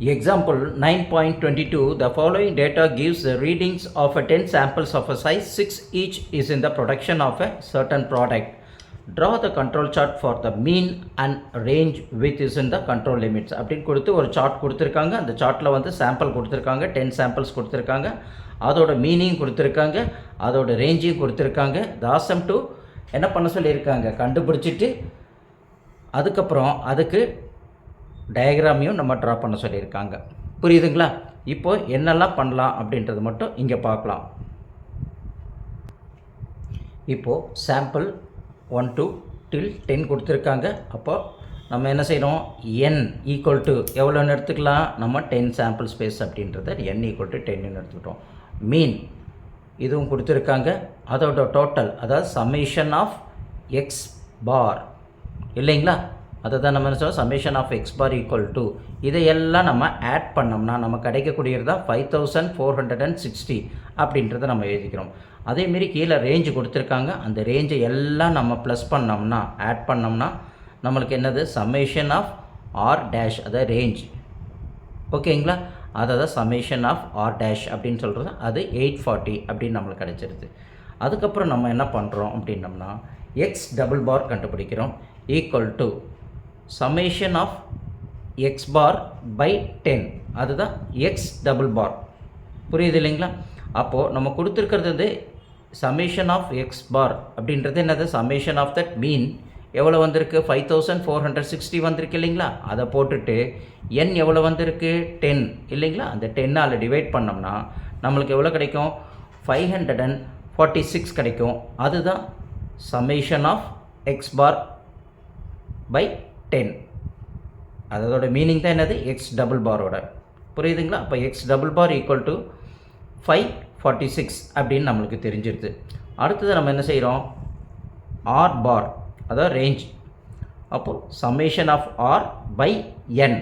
Example 9.22 The following data gives the readings of 10 samples of a size 6 each is in the production of a certain product. Draw the control chart for the mean and range which is in the control limits அப்படின்னு கொடுத்து ஒரு chart கொடுத்துருக்காங்க அந்த சார்ட்டில் வந்து sample கொடுத்துருக்காங்க ten samples கொடுத்துருக்காங்க அதோட மீனிங் கொடுத்துருக்காங்க அதோட ரேஞ்சையும் கொடுத்துருக்காங்க தாசம் டு என்ன பண்ண சொல்லியிருக்காங்க கண்டுபிடிச்சிட்டு அதுக்கப்புறம் அதுக்கு டயக்ராமையும் நம்ம ட்ரா பண்ண சொல்லியிருக்காங்க. புரியுதுங்களா? இப்போ என்னெல்லாம் பண்ணலாம் அப்படின்றது மட்டும் இங்கே பார்க்கலாம். இப்போது sample one two till ten கொடுத்துருக்காங்க. அப்போ நம்ம என்ன செய்கிறோம் என் ஈக்குவல் டு எவ்வளோன்னு எடுத்துக்கலாம்? நம்ம டென் சாம்பிள் ஸ்பேஸ் அப்படின்றத என் ஈக்குவல் டு டென்னு எடுத்துக்கிட்டோம். மீன் இதுவும் கொடுத்துருக்காங்க. அதோட டோட்டல் அதாவது சமேஷன் ஆஃப் எக்ஸ் பார் இல்லைங்களா? அதை தான் நம்ம என்ன சொல்லுவோம் summation of x bar equal to இதையெல்லாம் நம்ம ஆட் பண்ணோம்னா நம்ம கிடைக்கக்கூடியது தான் five thousand four hundred and sixty அப்படின்றத நம்ம எழுதிக்கிறோம். அதேமாரி கீழே ரேஞ்சு கொடுத்துருக்காங்க. அந்த ரேஞ்சை எல்லாம் நம்ம ப்ளஸ் பண்ணோம்னா ஆட் பண்ணோம்னா நம்மளுக்கு என்னது? சமேஷன் ஆஃப் ஆர் டேஷ் அதாவது ரேஞ்ச் ஓகேங்களா அதை தான் சம்மேஷன் ஆஃப் ஆர் டேஷ் அப்படின்னு சொல்கிறது அது எயிட் ஃபார்ட்டி அப்படின்னு நம்மளுக்கு கிடச்சிருது. அதுக்கப்புறம் நம்ம என்ன பண்ணுறோம் அப்படின்னம்னா எக்ஸ் டபுள் பார் கண்டுபிடிக்கிறோம். Equal to summation of x bar by ten அதுதான் எக்ஸ் டபுள் பார் புரியுது இல்லைங்களா? அப்போது நம்ம கொடுத்துருக்கிறது வந்து சமேஷன் ஆஃப் எக்ஸ் பார் அப்படின்றது என்னது? சமேஷன் ஆஃப் தட் மீன் எவ்வளோ வந்திருக்கு? Five thousand four hundred sixty வந்திருக்கு இல்லைங்களா? அதை போட்டுட்டு என் எவ்வளோ வந்திருக்கு? டென் இல்லைங்களா? அந்த டென்னால் டிவைட் பண்ணோம்னா நம்மளுக்கு எவ்வளோ கிடைக்கும்? Five hundred and forty six கிடைக்கும். அதுதான் summation of x bar by ten அதோட மீனிங் தான் என்னது? எக்ஸ் டபுள் பாரோட புரியுதுங்களா? அப்போ x double bar equal to five forty six அப்படின்னு நம்மளுக்கு தெரிஞ்சிருது. அடுத்தது நம்ம என்ன செய்கிறோம் ஆர் பார் அதாவது ரேஞ்ச் அப்போது summation of R by N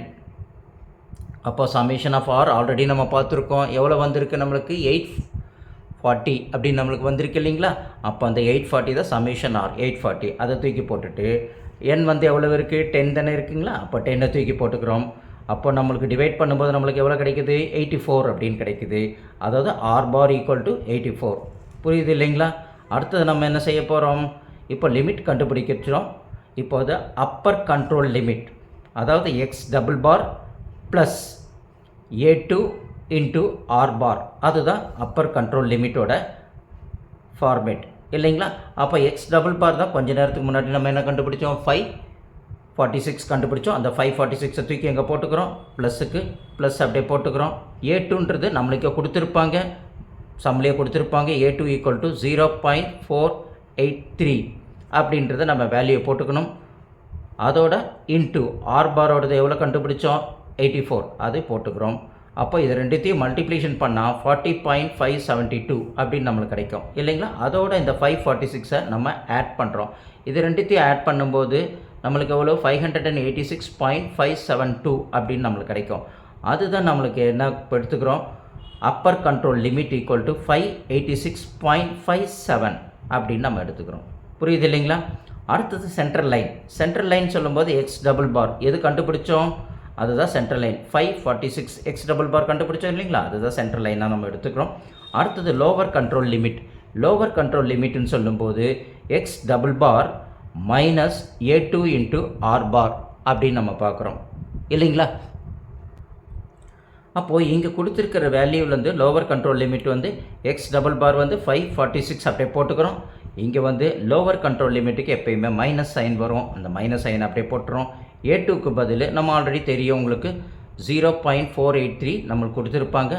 அப்போ சம்மேஷன் ஆஃப் ஆர் ஆல்ரெடி நம்ம பார்த்துருக்கோம். எவ்வளோ வந்திருக்கு நம்மளுக்கு? எயிட் ஃபார்ட்டி அப்படின்னு நம்மளுக்கு வந்திருக்கு இல்லைங்களா? அப்போ அந்த எயிட் ஃபார்ட்டி தான் சம்மேஷன் ஆர் எயிட் ஃபார்ட்டி அதை தூக்கி போட்டுட்டு என் வந்து எவ்வளோ இருக்குது டென் தானே இருக்குங்களா? அப்போ டென்னை தூக்கி போட்டுக்கிறோம். அப்போ நம்மளுக்கு டிவைட் பண்ணும்போது நம்மளுக்கு எவ்வளோ கிடைக்குது? எயிட்டி ஃபோர் அப்படின்னு கிடைக்குது. அதாவது R bar equal to eighty four புரியுது இல்லைங்களா? அடுத்தது நம்ம என்ன செய்ய போகிறோம் இப்போ லிமிட் கண்டுபிடிக்கிறோம். இப்போது அப்பர் கண்ட்ரோல் லிமிட் அதாவது x double bar plus A two into R bar அதுதான் அப்பர் கண்ட்ரோல் லிமிட்டோட ஃபார்மேட் இல்லைங்களா? அப்போ எக்ஸ் டபுள் பார் தான் கொஞ்ச நேரத்துக்கு முன்னாடி நம்ம என்ன கண்டுபிடிச்சோம்? ஃபைவ் ஃபார்ட்டி சிக்ஸ் கண்டுபிடிச்சோம். அந்த ஃபைவ் ஃபார்ட்டி சிக்ஸை தூக்கி எங்கே போட்டுக்கிறோம்? ப்ளஸுக்கு ப்ளஸ் அப்படியே போட்டுக்கிறோம். ஏ டூன்றது நம்மளுக்கு கொடுத்துருப்பாங்க. சம்லேயே கொடுத்துருப்பாங்க. A two equal to zero point four eight three அப்படின்றத நம்ம வேல்யூ போட்டுக்கணும். அதோட இன்ட்டு ஆர் பாரோடது எவ்வளோ கண்டுபிடிச்சோம்? எயிட்டி ஃபோர் அது போட்டுக்கிறோம். அப்போ இது ரெண்டுத்தையும் மல்டிப்ளிகேஷன் பண்ணால் forty point five seventy two அப்படின்னு நம்மளுக்கு கிடைக்கும். இல்லைங்களா? அதோட இந்த ஃபைவ் ஃபார்ட்டி சிக்ஸை நம்ம ஆட் பண்ணுறோம் இது ரெண்டுத்தையும் ஆட் பண்ணும்போது நம்மளுக்கு எவ்வளோ five hundred and eighty six point five seven two அப்படின்னு நம்மளுக்கு கிடைக்கும். அதுதான் நம்மளுக்கு என்ன எடுத்துக்கிறோம்? Upper control limit equal to five eighty six point five seven அப்படின்னு நம்ம எடுத்துக்கிறோம். புரியுது இல்லைங்களா? அடுத்தது சென்ட்ரல் லைன் சென்ட்ரல் லைன் சொல்லும்போது எக்ஸ் டபுள் பார் எது கண்டுபிடிச்சோம்? அதுதான் central line five forty six x double bar கண்டுபிடிச்சோம் இல்லைங்களா? அதுதான் சென்ட்ரல் லைனாக நம்ம எடுத்துக்கிறோம். அடுத்தது lower control limit lower control லிமிட்னு சொல்லும்போது x double bar minus A two into R bar அப்படின்னு நம்ம பார்க்குறோம். இல்லைங்களா? அப்போது இங்கே கொடுத்துருக்கிற வேல்யூலேருந்து லோவர் கண்ட்ரோல் லிமிட் வந்து எக்ஸ் டபுள் பார் வந்து ஃபைவ் ஃபார்ட்டி சிக்ஸ் அப்படியே போட்டுக்கிறோம். இங்கே வந்து லோவர் கண்ட்ரோல் லிமிட்டுக்கு எப்பயுமே மைனஸ் சைன் வரும். அந்த மைனஸ் சைன் அப்படியே போட்டுரும் ஏ டூக்கு பதில் நம்ம ஆல்ரெடி தெரியும் உங்களுக்கு. Zero point four eight three நம்மளுக்கு கொடுத்துருப்பாங்க.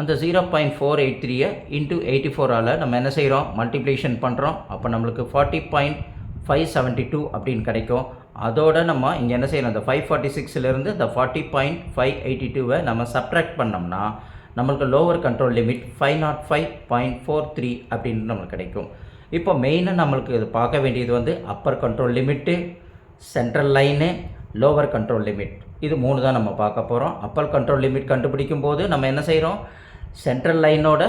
அந்த ஜீரோ பாயிண்ட் ஃபோர் எயிட் த்ரீயை இன்ட்டு எயிட்டி ஃபோரால் நம்ம என்ன செய்கிறோம் மல்டிப்ளிகேஷன் பண்ணுறோம் அப்போ நம்மளுக்கு forty point five seventy two அப்படின்னு கிடைக்கும். அதோட நம்ம இங்கே என்ன செய்யணும்? அந்த ஃபைவ் ஃபார்ட்டி சிக்ஸ்லேருந்து இந்த ஃபார்ட்டி பாயிண்ட் ஃபைவ் எயிட்டி டூவை நம்ம சப்ராக்ட் பண்ணோம்னா நம்மளுக்கு lower control limit five nought five point four three அப்படின்னு நம்மளுக்கு கிடைக்கும். இப்போ மெயினாக நம்மளுக்கு இது பார்க்க வேண்டியது வந்து upper control limit central line lower control limit இது மூணு தான் நம்ம பார்க்க போகிறோம் அப்பர் கண்ட்ரோல் லிமிட் கண்டுபிடிக்கும் போது நம்ம என்ன செய்கிறோம் central லைனோட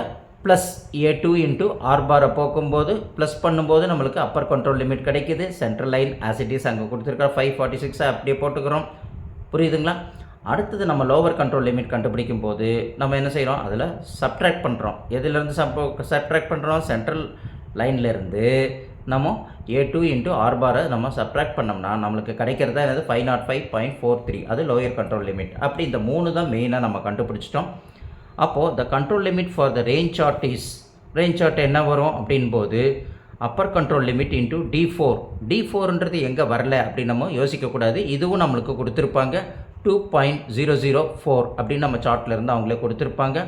plus A two into R பாரை போக்கும்போது ப்ளஸ் பண்ணும்போது நம்மளுக்கு அப்பர் கண்ட்ரோல் லிமிட் கிடைக்குது. Central line as it is அங்கே கொடுத்துருக்க ஃபைவ் ஃபார்ட்டி சிக்ஸை அப்படியே போட்டுக்கிறோம். புரியுதுங்களா? அடுத்தது நம்ம லோவர் கண்ட்ரோல் லிமிட் கண்டுபிடிக்கும் போது நம்ம என்ன செய்கிறோம் அதில் சப்ட்ராக்ட் பண்ணுறோம் எதுலேருந்து சப் சப்ட்ராக்ட் பண்ணுறோம் சென்ட்ரல் லைன்லேருந்து நம்ம ஏ டூ இன்ட்டு ஆர் பாரை நம்ம சப்ராக்ட் பண்ணோம்னா நம்மளுக்கு கிடைக்கிறது என்னது? Five nought five point four three அது லோயர் கண்ட்ரோல் லிமிட் அப்படி இந்த மூணு தான் மெயினாக நம்ம கண்டுபிடிச்சிட்டோம். அப்போது the control limit for the range chart is range chart என்ன வரும் அப்படின்போது upper control limit into D four D ஃபோர்ன்றது எங்கே வரல அப்படின்னு நம்ம யோசிக்கக்கூடாது இதுவும் நம்மளுக்கு கொடுத்துருப்பாங்க two point zero zero four அப்படின்னு நம்ம சார்ட்டில் இருந்து அவங்களே கொடுத்துருப்பாங்க.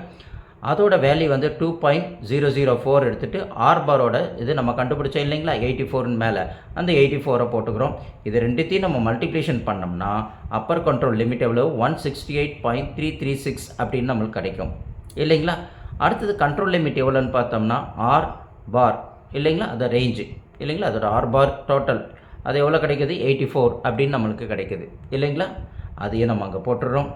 அதோட வேல்யூ வந்து two point zero zero four எடுத்துகிட்டு ஆர் பாரோட இது நம்ம கண்டுபிடிச்சோம் இல்லைங்களா? எயிட்டி ஃபோர்னு மேலே. அந்த எயிட்டி ஃபோரை போட்டுக்கிறோம். இது ரெண்டுத்தையும் நம்ம மல்டிப்ளிகேஷன் பண்ணோம்னா அப்பர் கண்ட்ரோல் லிமிட் எவ்வளோ one sixty eight point three three six அப்படின்னு நம்மளுக்கு கிடைக்கும். இல்லைங்களா? அடுத்தது கண்ட்ரோல் லிமிட் எவ்வளோன்னு பார்த்தோம்னா ஆர் பார் இல்லைங்களா? அது ரேஞ்சு இல்லைங்களா? அதோட ஆர் பார் டோட்டல் அது எவ்வளோ கிடைக்குது? எயிட்டி ஃபோர் அப்படின்னு நம்மளுக்கு கிடைக்குது. இல்லைங்களா? அதையே நம்ம அங்கே போட்டுடுறோம்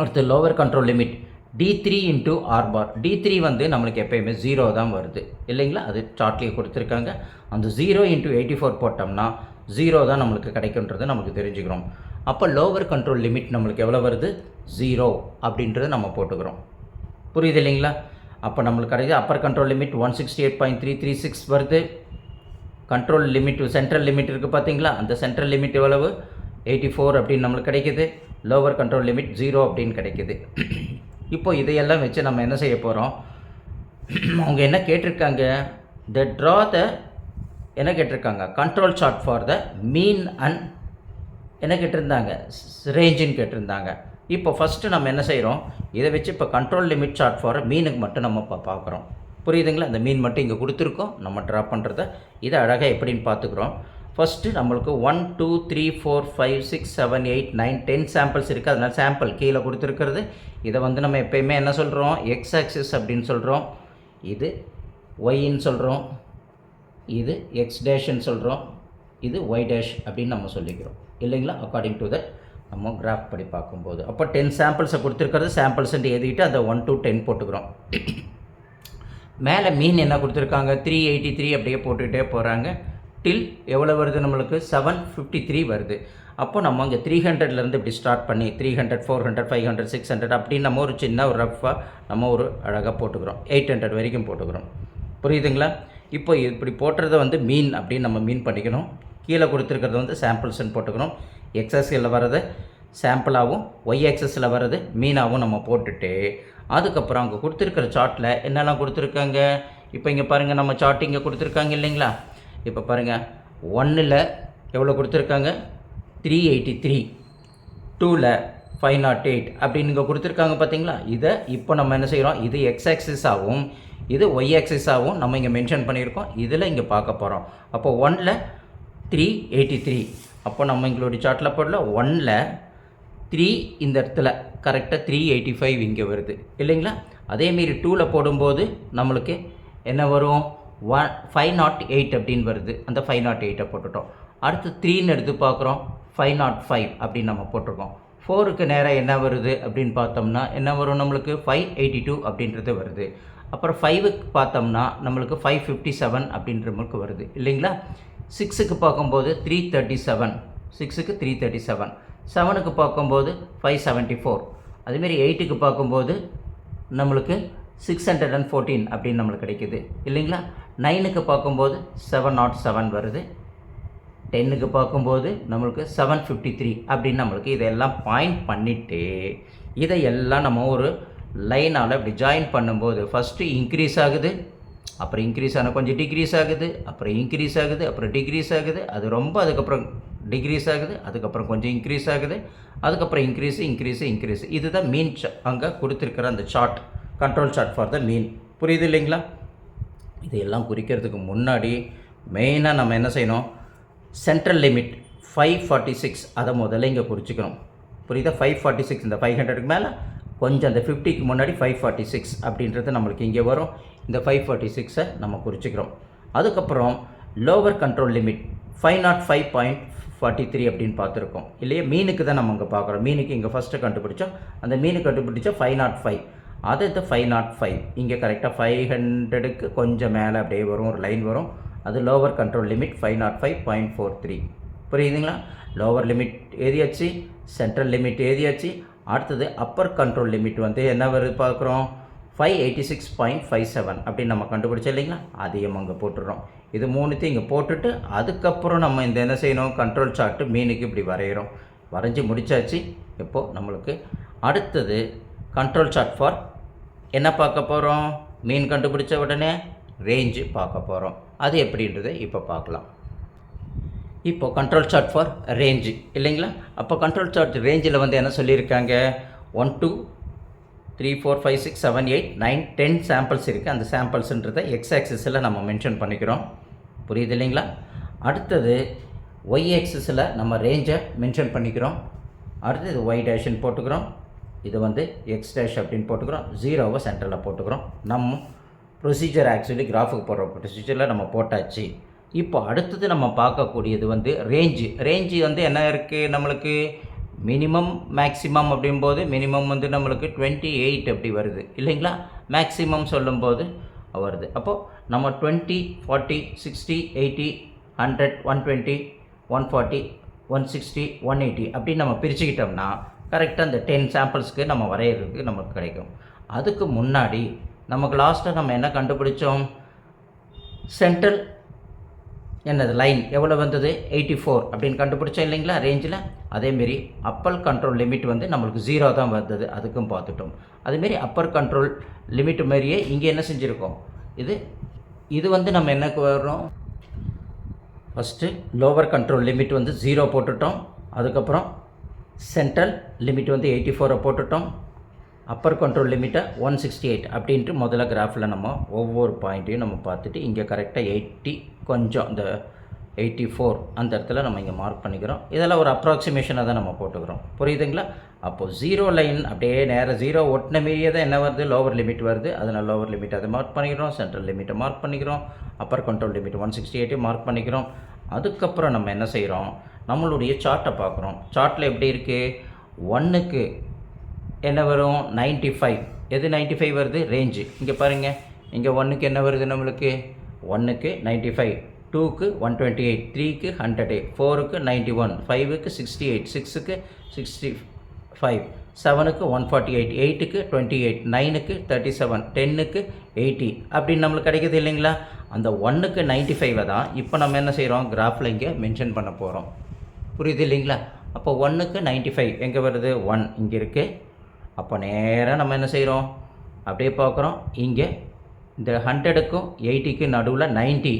அடுத்து lower control limit D three into R bar D three வந்து நம்மளுக்கு எப்பயுமே ஜீரோ தான் வருது. இல்லைங்களா? அது சார்ட்லேயே கொடுத்துருக்காங்க. அந்த ஜீரோ இன்ட்டு எயிட்டி ஃபோர் போட்டோம்னா ஜீரோ தான் நம்மளுக்கு கிடைக்குன்றது நமக்கு தெரிஞ்சுக்கிறோம். அப்போ லோவர் கண்ட்ரோல் லிமிட் நம்மளுக்கு எவ்வளோ வருது? ஜீரோ அப்படின்றத நம்ம போட்டுக்கிறோம். புரியுது இல்லைங்களா? அப்போ நம்மளுக்கு கிடைக்குது upper control limit one sixty eight point three three six வருது. கண்ட்ரோல் லிமிட் சென்ட்ரல் லிமிட் இருக்குது பார்த்தீங்களா அந்த சென்ட்ரல் லிமிட் எவ்வளவு? எயிட்டி ஃபோர் அப்படின்னு நம்மளுக்கு கிடைக்குது. லோவர் கண்ட்ரோல் லிமிட் ஜீரோ அப்படின்னு கிடைக்குது. இப்போ இதையெல்லாம் வச்சு நம்ம என்ன செய்ய போகிறோம் அவங்க என்ன கேட்டிருக்காங்க? த ட்ரா த என்ன கேட்டிருக்காங்க? Control chart for the mean and என்ன கேட்டிருந்தாங்க? ரேஞ்சுன்னு கேட்டிருந்தாங்க. இப்போ ஃபஸ்ட்டு நம்ம என்ன செய்கிறோம் இதை வச்சு இப்போ கண்ட்ரோல் லிமிட் சார்ட் ஃபார் மீனுக்கு மட்டும் நம்ம இப்போ பார்க்குறோம். புரியுதுங்களா? அந்த மீன் மட்டும் இங்கே கொடுத்துருக்கோம். நம்ம ட்ரா பண்ணுறத இதை அழகாக எப்படின்னு பார்த்துக்குறோம். ஃபஸ்ட்டு நம்மளுக்கு one two three four five six seven eight nine ten samples இருக்குது அதனால் சாம்பிள் கீழே கொடுத்துருக்கிறது. இதை வந்து நம்ம எப்பயுமே என்ன சொல்கிறோம் எக்ஸ் ஆக்சிஸ் அப்படின்னு சொல்கிறோம் இது ஒய்ன்னு சொல்கிறோம் இது எக்ஸ் டேஷ்ன்னு சொல்கிறோம் இது ஒய் டேஷ் அப்படின்னு நம்ம சொல்லிக்கிறோம். இல்லைங்களா? அக்கார்டிங் டு தட் நம்ம கிராஃப் படி பார்க்கும்போது. அப்போ டென் சாம்பிள்ஸை கொடுத்துருக்கிறது. சாம்பிள்ஸ்ன்ட்டு எழுதிட்டு அதை ஒன் டூ டென் போட்டுக்கிறோம். மேலே மீன் என்ன கொடுத்துருக்காங்க? த்ரீ எயிட்டி த்ரீ அப்படியே போட்டுக்கிட்டே போகிறாங்க டில் எவ்வளோ வருது நம்மளுக்கு? செவன் ஃபிஃப்டி த்ரீ வருது. அப்போ நம்ம இங்கே த்ரீ ஹண்ட்ரட்லேருந்து இப்படி ஸ்டார்ட் பண்ணி three hundred four hundred five hundred six hundred அப்படின்னு நம்ம ஒரு சின்ன ஒரு ரஃபாக நம்ம ஒரு அழகாக போட்டுக்கிறோம். எயிட் ஹண்ட்ரட் வரைக்கும் போட்டுக்கிறோம். புரியுதுங்களா? இப்போ இப்படி போட்டுறத வந்து மீன் அப்படின்னு நம்ம மீன் பண்ணிக்கணும். கீழே கொடுத்துருக்கிறது வந்து சாம்பிள்ஸ்ன்னு போட்டுக்கணும் எக்ஸஸில் வர்றது சாம்பிளாகவும் ஒய் எக்ஸஸில் வர்றது மீனாகவும் நம்ம போட்டுட்டு அதுக்கப்புறம் அங்கே கொடுத்துருக்கிற சார்ட்டில் என்னெல்லாம் கொடுத்துருக்காங்க? இப்போ இங்கே பாருங்கள் நம்ம சார்ட் இங்கே கொடுத்துருக்காங்க இல்லைங்களா? இப்போ பாருங்கள் ஒன்னில் எவ்வளோ கொடுத்துருக்காங்க? த்ரீ எயிட்டி த்ரீ டூவில் ஃபைவ் oh நாட் எயிட் அப்படின்னு இங்கே கொடுத்துருக்காங்க பார்த்தீங்களா இதை இப்போ நம்ம என்ன செய்கிறோம் இது எக்ஸ் ஆக்சிஸாகவும் இது ஒய் ஆக்சிஸாகவும் நம்ம இங்கே மென்ஷன் பண்ணியிருக்கோம். இதில் இங்கே பார்க்க போகிறோம் அப்போ ஒனில் த்ரீ எயிட்டி த்ரீ அப்போ நம்ம எங்களுடைய சார்ட்டில் போடல ஒனில் த்ரீ இந்த இடத்துல கரெக்டாக த்ரீ எயிட்டி ஃபைவ் இங்கே வருது. இல்லைங்களா? அதேமாரி டூவில் போடும்போது நம்மளுக்கு என்ன வரும்? ஒன் ஃபைவ் நாட் எயிட் அப்படின்னு வருது. அந்த ஃபைவ் நாட் எயிட்டை போட்டுட்டோம். அடுத்து த்ரீன்னு எடுத்து பார்க்குறோம். ஃபைவ் நாட் ஃபைவ் அப்படின்னு நம்ம போட்டிருக்கோம். ஃபோருக்கு நேராக என்ன வருது அப்படின்னு பார்த்தோம்னா என்ன வரும் நம்மளுக்கு? ஃபைவ் எயிட்டி டூ அப்படின்றது வருது. அப்புறம் ஃபைவுக்கு பார்த்தோம்னா நம்மளுக்கு ஃபைவ் ஃபிஃப்டி செவன் அப்படின்ற நம்மளுக்கு வருது. இல்லைங்களா? சிக்ஸுக்கு பார்க்கும்போது த்ரீ தேர்ட்டி செவன் சிக்ஸுக்கு த்ரீ தேர்ட்டி செவன் செவனுக்கு பார்க்கும்போது ஃபைவ் செவன்ட்டி ஃபோர் அதேமாரி எயிட்டுக்கு பார்க்கும்போது நம்மளுக்கு சிக்ஸ் ஹண்ட்ரட் அண்ட் ஃபோர்டீன் அப்படின்னு நம்மளுக்கு கிடைக்குது. இல்லைங்களா? நைனுக்கு பார்க்கும்போது செவன் நாட் செவன் வருது. டென்னுக்கு பார்க்கும்போது நம்மளுக்கு செவன் ஃபிஃப்டி த்ரீ அப்படின்னு நம்மளுக்கு இதெல்லாம் பாயிண்ட் பண்ணிவிட்டு இதையெல்லாம் நம்ம ஒரு லைனால் இப்படி ஜாயின் பண்ணும்போது ஃபஸ்ட்டு இன்க்ரீஸ் ஆகுது அப்புறம் இன்க்ரீஸ் ஆனால் கொஞ்சம் டிக்ரீஸ் ஆகுது அப்புறம் இன்க்ரீஸ் ஆகுது அப்புறம் டிக்ரீஸ் ஆகுது அது ரொம்ப அதுக்கப்புறம் டிக்ரீஸ் ஆகுது அதுக்கப்புறம் கொஞ்சம் இன்க்ரீஸ் ஆகுது அதுக்கப்புறம் இன்க்ரீஸு இன்க்ரீஸ் இன்க்ரீஸ் இதுதான் மீன் அங்கே கொடுத்துருக்குற அந்த chart control chart for the mean புரியுது இல்லைங்களா? இதையெல்லாம் குறிக்கிறதுக்கு முன்னாடி மெயினாக நம்ம என்ன செய்யணும்? Central limit five forty six அதை முதல்ல இங்கே குறிச்சிக்கணும். புரியுதா? ஃபைவ் ஃபார்ட்டி சிக்ஸ் இந்த ஃபைவ் ஹண்ட்ரடுக்கு மேலே? கொஞ்சம் அந்த ஃபிஃப்டிக்கு முன்னாடி ஃபைவ் ஃபார்ட்டி சிக்ஸ் அப்படின்றது நம்மளுக்கு இங்கே வரும். இந்த ஃபைவ் ஃபார்ட்டி சிக்ஸை நம்ம குறிச்சிக்கிறோம். அதுக்கப்புறம் lower control limit five naught five point forty three அப்படின்னு பார்த்துருக்கோம். இல்லையா? மீனுக்கு தான் நம்ம இங்கே பார்க்குறோம். மீனுக்கு இங்கே ஃபஸ்ட்டு கண்டுபிடிச்சோம். அந்த மீனு கண்டுபிடிச்சோம் ஃபைவ் நாட் oh ஃபைவ் அது இது ஃபைவ் நாட் ஃபைவ் இங்கே கரெக்டாக ஃபைவ் ஹண்ட்ரடுக்கு கொஞ்சம் மேலே அப்படியே வரும் ஒரு லைன் வரும். அது lower control limit five naught five point four three புரியுதுங்களா? லோவர் லிமிட் ஏறியாச்சு சென்ட்ரல் லிமிட் ஏறியாச்சு. அடுத்தது அப்பர் கண்ட்ரோல் லிமிட் வந்து என்ன வருது பார்க்குறோம்? Five eighty six point five seven அப்படின்னு நம்ம கண்டுபிடிச்சோம் இல்லைங்களா? அதையும் அங்கே போட்டுடுறோம். இது மூணுத்தையும் இங்கே போட்டுட்டு அதுக்கப்புறம் நம்ம இந்த என்ன செய்யணும்? கண்ட்ரோல் சார்ட்டு மீனுக்கு இப்படி வரைகிறோம் வரைஞ்சி முடிச்சாச்சு. இப்போது நம்மளுக்கு அடுத்தது கண்ட்ரோல் சார்ட் ஃபார் என்ன பார்க்க போகிறோம் மீன் கண்டுபிடிச்ச உடனே ரேஞ்சு பார்க்க போகிறோம் அது எப்படின்றத இப்போ பார்க்கலாம். இப்போ கண்ட்ரோல் சார்ட் ஃபார் ரேஞ்சு இல்லைங்களா? அப்போ கண்ட்ரோல் சார்ட் ரேஞ்சில் வந்து என்ன சொல்லியிருக்காங்க? One two three four five six seven eight nine ten samples இருக்குது அந்த சாம்பிள்ஸுன்றதை எக்ஸ் ஆக்சிஸில் நம்ம மென்ஷன் பண்ணிக்கிறோம். புரியுது இல்லைங்களா? அடுத்தது ஒய் ஆக்சிஸில் நம்ம ரேஞ்சை மென்ஷன் பண்ணிக்கிறோம். அடுத்தது ஒய் டேஷன் போட்டுக்கிறோம். இது வந்து எக்ஸ் டேஷ் அப்படின்னு போட்டுக்கிறோம். ஜீரோவை சென்டரில் போட்டுக்கிறோம். நம்ம ப்ரொசீஜர் ஆக்சுவலி கிராஃபுக்கு போடுற ப்ரொசீஜரில் நம்ம போட்டாச்சு. இப்போ அடுத்தது நம்ம பார்க்கக்கூடியது வந்து ரேஞ்சு ரேஞ்சு வந்து என்ன இருக்குது நம்மளுக்கு? மினிமம் மேக்ஸிமம் அப்படிம்போது மினிமம் வந்து நம்மளுக்கு டுவெண்ட்டி எயிட் அப்படி வருது. இல்லைங்களா? மேக்ஸிமம் சொல்லும்போது வருது. அப்போது நம்ம twenty forty sixty eighty hundred one twenty one forty one sixty one eighty அப்படின்னு நம்ம பிரிச்சுக்கிட்டோம்னா கரெக்டாக அந்த டென் சாம்பிள்ஸ்க்கு நம்ம வரைகிறதுக்கு நமக்கு கிடைக்கும். அதுக்கு முன்னாடி நமக்கு லாஸ்ட்டாக நம்ம என்ன கண்டுபிடிச்சோம்? சென்ட்ரல் என்னது? லைன் எவ்வளோ வந்தது? எயிட்டி ஃபோர் அப்படின்னு கண்டுபிடிச்சோம் இல்லைங்களா? ரேஞ்சில் அதேமாரி அப்பர் கண்ட்ரோல் லிமிட் வந்து நம்மளுக்கு ஜீரோ தான் வந்தது. அதுக்கும் பார்த்துட்டோம். அதேமாரி அப்பர் கண்ட்ரோல் லிமிட் மாதிரியே இங்கே என்ன செஞ்சுருக்கோம்? இது இது வந்து நம்ம என்ன வர்றோம்? ஃபஸ்ட்டு லோவர் கண்ட்ரோல் லிமிட் வந்து ஜீரோ போட்டுட்டோம். அதுக்கப்புறம் சென்ட்ரல் லிமிட் வந்து எயிட்டி ஃபோரை போட்டுட்டோம். அப்பர் கண்ட்ரோல் லிமிட்டை ஒன் சிக்ஸ்டி எயிட் அப்படின்ட்டு முதல்ல கிராஃபில் நம்ம ஒவ்வொரு பாயிண்ட்டையும் நம்ம பார்த்துட்டு இங்கே கரெக்டாக எயிட்டி கொஞ்சம் இந்த எயிட்டி ஃபோர் அந்த இடத்துல நம்ம இங்கே மார்க் பண்ணிக்கிறோம். இதெல்லாம் ஒரு அப்ராக்சிமேஷனாக தான் நம்ம போட்டுக்கிறோம். புரியுதுங்களா? அப்போது ஜீரோ லைன் அப்படியே நேராக ஜீரோ ஒட்டின மீறியே தான் என்ன வருது? லோவர் லிமிட் வருது. அதனால் லோவர் லிமிட் அதை மார்க் பண்ணிக்கிறோம். சென்ட்ரல் லிமிட்டை மார்க் பண்ணிக்கிறோம். Upper control limit one sixty எயிட்டே mark பண்ணிக்கிறோம். அதுக்கப்புறம் நம்ம என்ன செய்கிறோம் நம்மளுடைய சார்ட்டை பார்க்குறோம். சார்ட்டில் எப்படி இருக்குது ஒன்றுக்கு என்ன வரும்? 95 ஃபைவ் எது 95 ஃபைவ் வருது? ரேஞ்சு இங்கே பாருங்கள் இங்கே ஒன்றுக்கு என்ன வருது நம்மளுக்கு? ஒன்றுக்கு நைன்ட்டி ஃபைவ் டூக்கு ஒன் டுவெண்ட்டி எயிட் த்ரீக்கு ஹண்ட்ரட் எயிட் ஃபோருக்கு நைன்ட்டி ஒன் ஃபைவுக்கு சிக்ஸ்டி எயிட் சிக்ஸுக்கு சிக்ஸ்டி ஃபைவ் செவனுக்கு ஒன் ஃபார்ட்டி எயிட் எயிட்டுக்கு டுவெண்ட்டி எயிட் நைனுக்கு தேர்ட்டி செவன் டென்னுக்கு எயிட்டி அப்படின்னு நம்மளுக்கு கிடைக்கிது இல்லைங்களா? அந்த ஒன்றுக்கு நைன்ட்டி ஃபைவை தான் இப்போ நம்ம என்ன செய்கிறோம் கிராஃபில் இங்கே மென்ஷன் பண்ண போகிறோம் புரியுது இல்லைங்களா? அப்போ ஒன்றுக்கு நைன்ட்டி ஃபைவ் எங்கே வருது? ஒன் இங்கே இருக்குது அப்போ நேராக நம்ம என்ன செய்கிறோம் அப்படியே பார்க்குறோம். இங்கே இந்த ஹண்ட்ரடுக்கும் எயிட்டிக்கும் நடுவில் 90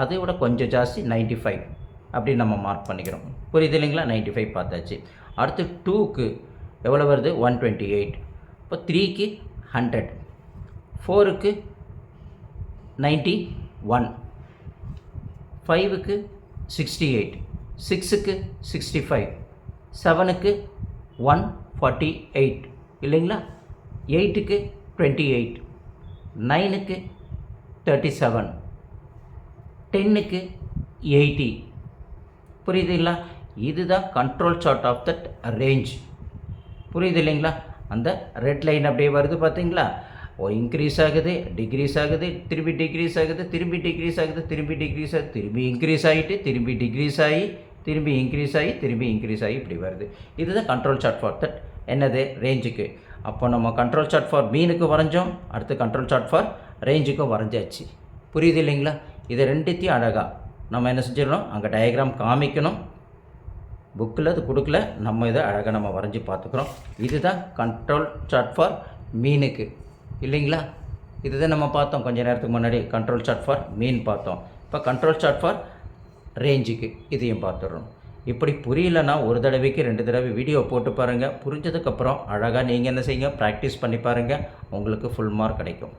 அதை விட கொஞ்சம் ஜாஸ்தி 95 ஃபைவ் அப்படி நம்ம மார்க் பண்ணிக்கிறோம். புரியுது இல்லைங்களா? 95 ஃபைவ் பார்த்தாச்சு. அடுத்து டூக்கு எவ்வளோ வருது? ஒன் டுவெண்ட்டி எயிட் இப்போ த்ரீக்கு ஹண்ட்ரட் ஃபோருக்கு நைன்ட்டி ஒன் ஃபைவுக்கு சிக்ஸ்டி எயிட் சிக்ஸுக்கு சிக்ஸ்டி ஃபைவ் செவனுக்கு ஒன் ஃபார்ட்டி எயிட் இல்லைங்களா? எயிட்டுக்கு டுவெண்ட்டி எயிட் நைனுக்கு தேர்ட்டி செவன் டென்னுக்கு எயிட்டி. புரியுதுங்களா? இதுதான் control chart of that range புரியுது இல்லைங்களா? அந்த ரெட் லைன் அப்படியே வருது பார்த்தீங்களா ஓ இன்க்ரீஸ் ஆகுது டிக்ரீஸ் ஆகுது திரும்பி டிக்ரீஸ் ஆகுது திரும்பி டிக்ரீஸ் ஆகுது திரும்பி டிக்ரீஸ் ஆகுது திரும்பி இன்க்ரீஸ் ஆகிட்டு திரும்பி டிக்ரீஸ் ஆகி திரும்பி இன்க்ரீஸ் ஆகி திரும்பி இன்க்ரீஸ் ஆகி இப்படி வருது. இதுதான் கண்ட்ரோல் சார்ட் ஃபார் தட் என்னது? ரேஞ்சுக்கு அப்போ நம்ம கண்ட்ரோல் சார்ட் ஃபார் மீனுக்கு வரைஞ்சோம். அடுத்து கண்ட்ரோல் சார்ட் ஃபார் ரேஞ்சுக்கும் வரைஞ்சாச்சு. புரியுது இல்லைங்களா? இதை ரெண்டுத்தையும் அழகாக நம்ம என்ன செஞ்சிடணும்? அங்கே டயக்ராம் காமிக்கணும். புக்கில் அது கொடுக்கல. நம்ம இதை அழகாக நம்ம வரைஞ்சி பார்த்துக்குறோம். இதுதான் கண்ட்ரோல் சார்ட் ஃபார் மீனுக்கு இல்லைங்களா? இதுதான் நம்ம பார்த்தோம். கொஞ்சம் நேரத்துக்கு முன்னாடி கண்ட்ரோல் சார்ட் ஃபார் மீன் பார்த்தோம். இப்போ கண்ட்ரோல் சார்ட் ஃபார் ரேஞ்சுக்கு இதையும் பார்த்துடுறோம். இப்படி புரியலன்னா ஒரு தடவைக்கு ரெண்டு தடவை வீடியோ போட்டு பாருங்கள் புரிஞ்சதுக்கப்புறம் அழகாக நீங்கள் என்ன செய்யுங்க? ப்ராக்டிஸ் பண்ணி பாருங்கள் உங்களுக்கு ஃபுல் மார்க் கிடைக்கும்.